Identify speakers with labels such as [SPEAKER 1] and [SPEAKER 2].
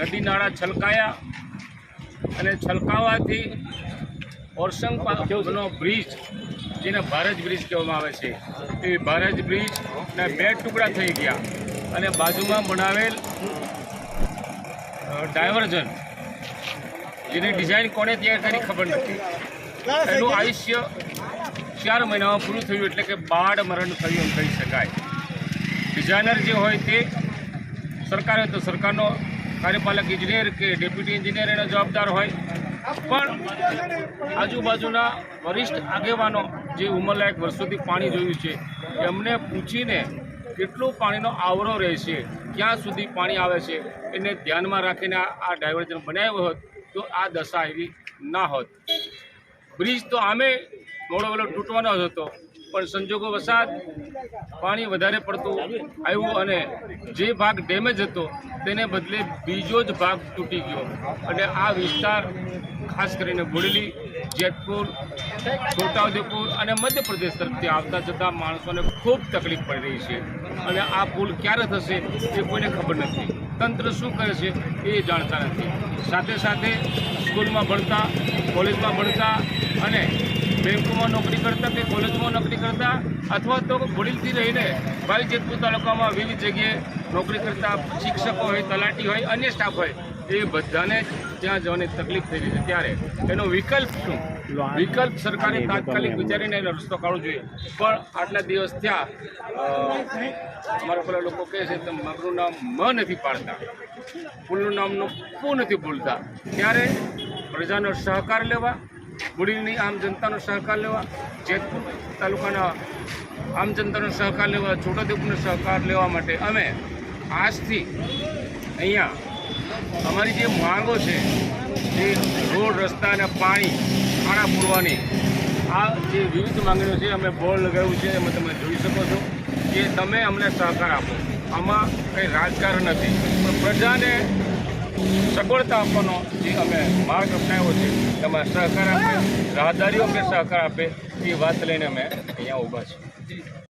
[SPEAKER 1] નદી નાળા છલકાયા અને છલકાવાથી ઓરસંગ નો બ્રિજ, જેને ભારત બ્રિજ કહેવામાં આવે છે, એ ભારત બ્રિજના બે ટુકડા થઈ ગયા અને બાજુમાં બનાવેલ ડાયવર્ઝન, જેની ડિઝાઇન કોણે તૈયાર કરી ખબર નથી. એનું આયુષ્ય ચાર મહિનામાં પૂરું થયું એટલે કે બાળ મરણ થયું એમ કહી શકાય. ડિઝાઇનર જે હોય તે સરકાર તો સરકારનો કાર્યપાલક ઇજનેર કે ડેપ્યુટી ઇન્જિનિયર એનો જવાબદાર હોય. પણ આજુબાજુના વરિષ્ઠ આગેવાનો જે ઉંમરલાયક વર્ષોથી પાણી જોયું છે, એમને પૂછીને કેટલું પાણીનો આવરો રહેશે ક્યાં સુધી પાણી આવે છે, એને ધ્યાનમાં રાખીને આ ડાયવર્જન બનાવ્યો હોત તો આ દશા એવી ના હોત. બ્રિજ તો આમે મોડો વેલો તૂટવાનો હતો. પણ સંજોગો વસાત પાણી વધારે પડતું આવ્યું અને જે ભાગ ડેમેજ હતો તેને બદલે બીજો જ ભાગ તૂટી ગયો. અને આ વિસ્તાર ખાસ કરીને બોડેલી, જેતપુર, છોટાઉદેપુર અને મધ્યપ્રદેશ તરફથી આવતા જતા માણસોને ખૂબ તકલીફ પડી રહી છે. અને આ પુલ ક્યારે થશે એ કોઈને ખબર નથી. તંત્ર શું કરે છે એ જાણતા નથી. સાથે સાથે સ્કૂલમાં ભણતા, કોલેજમાં ભણતા અને બેંકોમાં નોકરી કરતા કે કોલેજમાં નોકરી કરતા અથવા તો વડીલથી રહીને ભાઈ જેતપુર તાલુકામાં વિવિધ જગ્યાએ નોકરી કરતા શિક્ષકો હોય, તલાટી હોય, અન્ય સ્ટાફ હોય, એ બધાને ત્યાં જવાની તકલીફ થઈ રહી છે. ત્યારે એનો વિકલ્પ શું? વિકલ્પ સરકારે તાત્કાલિક વિચારીને એનો રસ્તો કાઢવો જોઈએ. પણ આટલા દિવસ ત્યાં અમારા પેલા લોકો કહે છે કે મગનું નામ મ નથી પાડતા. પુલનું નામનું પૂ નથી ભૂલતા. ત્યારે પ્રજાનો સહકાર લેવા બુડીની આમ જનતાનો સહકાર લેવા, જેતપુર તાલુકાના આમ જનતાનો સહકાર લેવા, છોટાઉદેપુરનો સહકાર લેવા માટે અમે આજથી અહીંયા અમારી જે માંગો છે, જે રોડ, રસ્તા અને પાણી ખાણા પૂરવાની, આ જે વિવિધ માંગણીઓ છે, અમે બોર્ડ લગાવ્યું છે, એમાં તમે જોઈ શકો છો કે તમે અમને સહકાર આપો. આમાં કંઈ રાજકારણ નથી. પણ પ્રજાને સગવડતા આપવાનો જે અમે માર્ગ અપનાવ્યો છે, એમાં સહકાર આપે, રાહદારીઓ અમને સહકાર આપે, એ વાત લઈને અમે અહીંયા ઊભા છીએ.